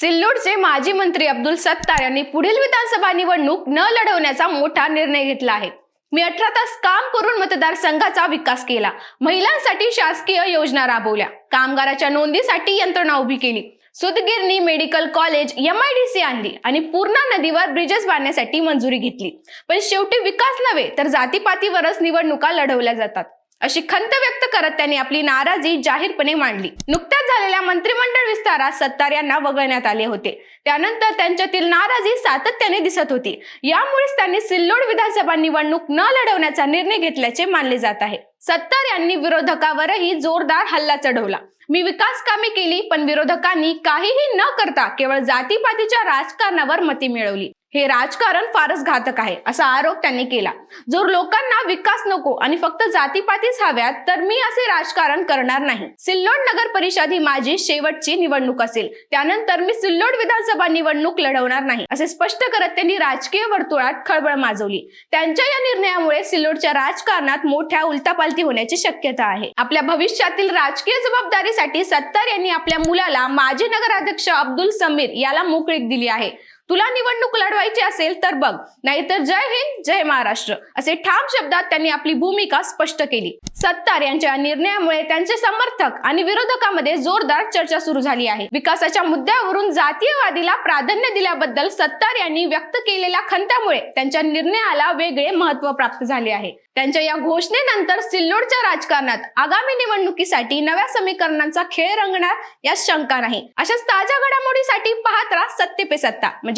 सिल्लोडचे माजी मंत्री अब्दुल सत्तार यांनी पुढील विधानसभा निवडणूक न लढवण्याचा मोठा निर्णय घेतला आहे. मी अठरा तास काम करून मतदारसंघाचा विकास केला. महिलांसाठी शासकीय योजना राबवल्या. कामगाराच्या नोंदीसाठी यंत्रणा उभी केली. सुदगिरणी मेडिकल कॉलेज एम आयडीसी आणली आणि पूर्णा नदीवर ब्रिजेस बांधण्यासाठी मंजुरी घेतली. पण शेवटी विकास नव्हे तर जातीपातीवरच निवडणुका लढवल्या जातात. अशी खंत व्यक्त करत त्यांनी आपली नाराजी जाहीरपणे मांडली. नुकत्याच झालेल्या मंत्रिमंडळ विस्तारात सत्तार यांना वगळण्यात आले होते. त्यानंतर त्यांच्यातील नाराजी सातत्याने दिसत होती. यामुळेच त्यांनी सिल्लोड विधानसभा निवडणूक न लढवण्याचा निर्णय घेतल्याचे मानले जात आहे. सत्तार यांनी विरोधकावरही जोरदार हल्ला चढवला. मी विकास कामे केली पण विरोधकांनी काहीही न करता केवळ जातीपातीच्या राजकारणावर मती मिळवली. हे राजकारण फारच घातक आहे असा आरोप त्यांनी केला. जर लोकांना विकास नको आणि फक्त जातीपातीच हव्यात तर मी असे राजकारण करणार नाही. सिल्लोड नगर परिषद ही माझी शेवटची निवडणूक असेल. त्यानंतर मी सिल्लोड विधानसभा निवडणूक लढवणार नाही असे स्पष्ट करत त्यांनी राजकीय वर्तुळात खळबळ माजवली. त्यांच्या या निर्णयामुळे सिल्लोडच्या राजकारणात मोठ्या उलतापालती होण्याची शक्यता आहे. आपल्या भविष्यातील राजकीय जबाबदारीसाठी सत्तार यांनी आपल्या मुलाला माजी नगराध्यक्ष अब्दुल समीर याला मोकळीक दिली आहे. तुला निवडणूक लढवायची असेल तर बघ. नाहीतर जय हिंद जय महाराष्ट्र असे ठाम शब्दात त्यांनी आपली भूमिका स्पष्ट केली. सत्तार यांच्या निर्णयामुळे त्यांचे समर्थक आणि विरोधकांमध्ये जोरदार चर्चा सुरू झाली आहे. विकासाच्या मुद्द्यावरून जातीयवादीला प्राधान्य दिल्याबद्दल सत्तार यांनी व्यक्त केलेल्या खंतामुळे त्यांच्या निर्णयाला वेगळे महत्त्व प्राप्त झाले आहे. त्यांच्या या घोषणेनंतर सिल्लोडच्या राजकारणात आगामी निवडणुकीसाठी नव्या समीकरणांचा खेळ रंगणार यात शंका नाही. अशाच ताज्या घडामोडीसाठी पाहत राहा सत्ते पे सत्ता. म्हणजे